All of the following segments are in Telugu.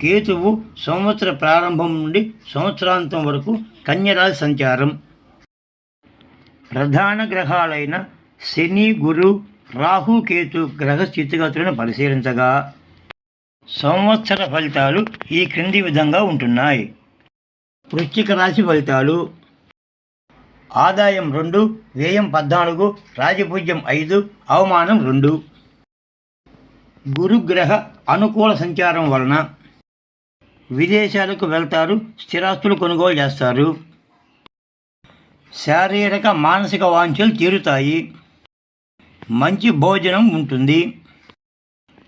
కేతువు సంవత్సర ప్రారంభం నుండి సంవత్సరాంతం వరకు కన్యరాశి సంచారం. ప్రధాన గ్రహాలైన శని గురు రాహు కేతు గ్రహ స్థితిగతులను పరిశీలించగా సంవత్సర ఫలితాలు ఈ క్రింది విధంగా ఉంటున్నాయి. వృశ్చిక రాశి ఫలితాలు ఆదాయం రెండు వ్యయం పద్నాలుగు రాజపూజ్యం ఐదు అవమానం రెండు. గురుగ్రహ అనుకూల సంచారం వలన విదేశాలకు వెళ్తారు స్థిరాస్తులు కొనుగోలు చేస్తారు. శారీరక మానసిక వాంఛలు తీరుతాయి. మంచి భోజనం ఉంటుంది.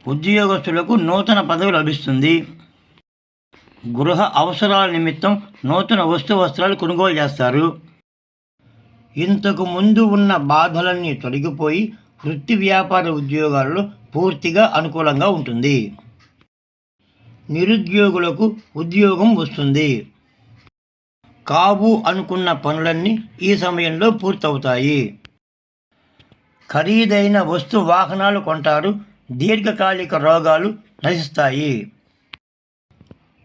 ఉద్యోగస్తులకు నూతన పదవి లభిస్తుంది. గృహ అవసరాల నిమిత్తం నూతన వస్తు వస్త్రాలు కొనుగోలు చేస్తారు. ఇంతకు ముందు ఉన్న బాధలన్నీ తొలగిపోయి వృత్తి వ్యాపార ఉద్యోగాలలో పూర్తిగా అనుకూలంగా ఉంటుంది. నిరుద్యోగులకు ఉద్యోగం వస్తుంది. కావు అనుకున్న పనులన్నీ ఈ సమయంలో పూర్తవుతాయి. ఖరీదైన వస్తు వాహనాలు కొంటారు. దీర్ఘకాలిక రోగాలు నశిస్తాయి.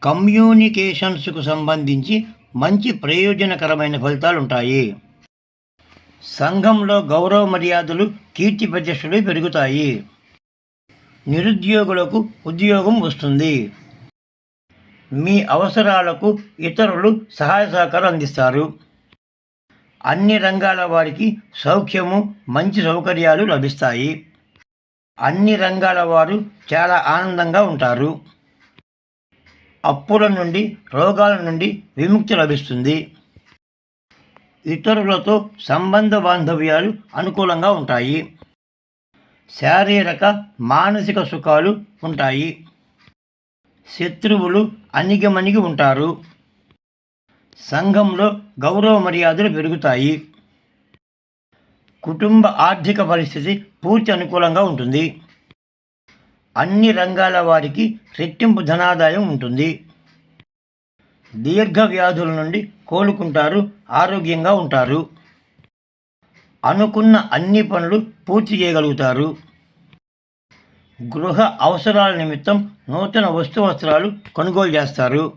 కమ్యూనికేషన్స్కు సంబంధించి మంచి ప్రయోజనకరమైన ఫలితాలు ఉంటాయి. సంఘంలో గౌరవ మర్యాదలు కీర్తి ప్రతిష్టలు పెరుగుతాయి. నిరుద్యోగులకు ఉద్యోగం వస్తుంది. మీ అవసరాలకు ఇతరులు సహాయ సహకారం అందిస్తారు. అన్ని రంగాల వారికి సౌఖ్యము మంచి సౌకర్యాలు లభిస్తాయి. అన్ని రంగాల వారు చాలా ఆనందంగా ఉంటారు. అప్పుల నుండి రోగాల నుండి విముక్తి లభిస్తుంది. ఇతరులతో సంబంధ బాంధవ్యాలు అనుకూలంగా ఉంటాయి. శారీరక మానసిక సుఖాలు ఉంటాయి. శత్రువులు అణిగిమణిగి ఉంటారు. సంఘంలో గౌరవ మర్యాదలు పెరుగుతాయి. కుటుంబ ఆర్థిక పరిస్థితి పూర్తి అనుకూలంగా ఉంటుంది. అన్ని రంగాల వారికి రెట్టింపు ధనాదాయం ఉంటుంది. దీర్ఘ వ్యాధుల నుండి కోలుకుంటారు ఆరోగ్యంగా ఉంటారు. అనుకున్న అన్ని పనులు పూర్తి చేయగలుగుతారు. గృహ అవసరాల నిమిత్తం నూతన వస్తు వస్త్రాలు కొనుగోలు చేస్తారు.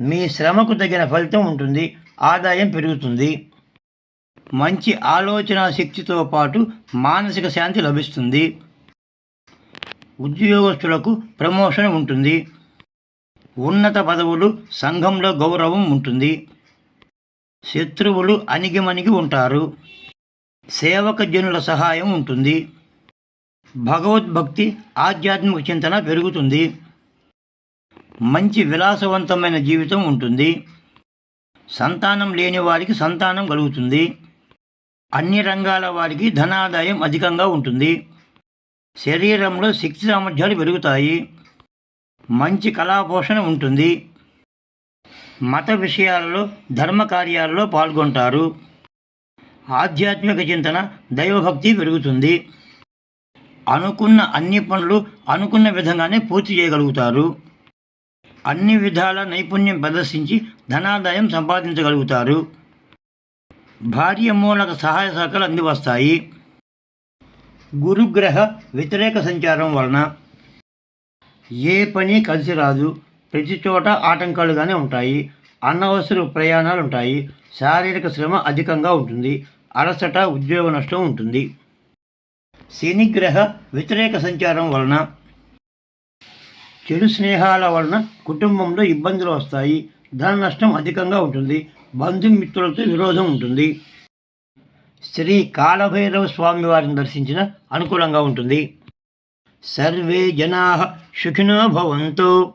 మీ శ్రమకు తగిన ఫలితం ఉంటుంది. ఆదాయం పెరుగుతుంది. మంచి ఆలోచన శక్తితో పాటు మానసిక శాంతి లభిస్తుంది. ఉద్యోగస్తులకు ప్రమోషన్ ఉంటుంది. ఉన్నత పదవులు సంఘంలో గౌరవం ఉంటుంది. శత్రువులు అణిగిమణిగి ఉంటారు. సేవక జనుల సహాయం ఉంటుంది. భగవద్భక్తి ఆధ్యాత్మిక చింతన పెరుగుతుంది. మంచి విలాసవంతమైన జీవితం ఉంటుంది. సంతానం లేని వారికి సంతానం కలుగుతుంది. అన్ని రంగాల వారికి ధనాదాయం అధికంగా ఉంటుంది. శరీరంలో శక్తి సామర్థ్యాలు పెరుగుతాయి. మంచి కళాపోషణ ఉంటుంది. మత విషయాలలో ధర్మ కార్యాలలో పాల్గొంటారు. ఆధ్యాత్మిక చింతన దైవభక్తి పెరుగుతుంది. అనుకున్న అన్ని పనులు అనుకున్న విధంగానే పూర్తి చేయగలుగుతారు. అన్ని విధాల నైపుణ్యం ప్రదర్శించి ధనాదాయం సంపాదించగలుగుతారు. భార్య మూలక సహాయ శాఖలు అందివస్తాయి. గురుగ్రహ వ్యతిరేక సంచారం వలన ఏ పని కలిసి రాదు. ప్రతి చోట ఆటంకాలుగానే ఉంటాయి. అనవసర ప్రయాణాలు ఉంటాయి. శారీరక శ్రమ అధికంగా ఉంటుంది. అలసట ఉద్యోగ నష్టం ఉంటుంది. శనిగ్రహ వ్యతిరేక సంచారం వలన చెడు స్నేహాల వలన కుటుంబంలో ఇబ్బందులు వస్తాయి. ధన నష్టం అధికంగా ఉంటుంది. బంధుమిత్రులతో విరోధం ఉంటుంది. శ్రీ కాలభైరవ స్వామి వారిని దర్శించిన అనుకూలంగా ఉంటుంది. సర్వే జనా సుఖినో భవంతో.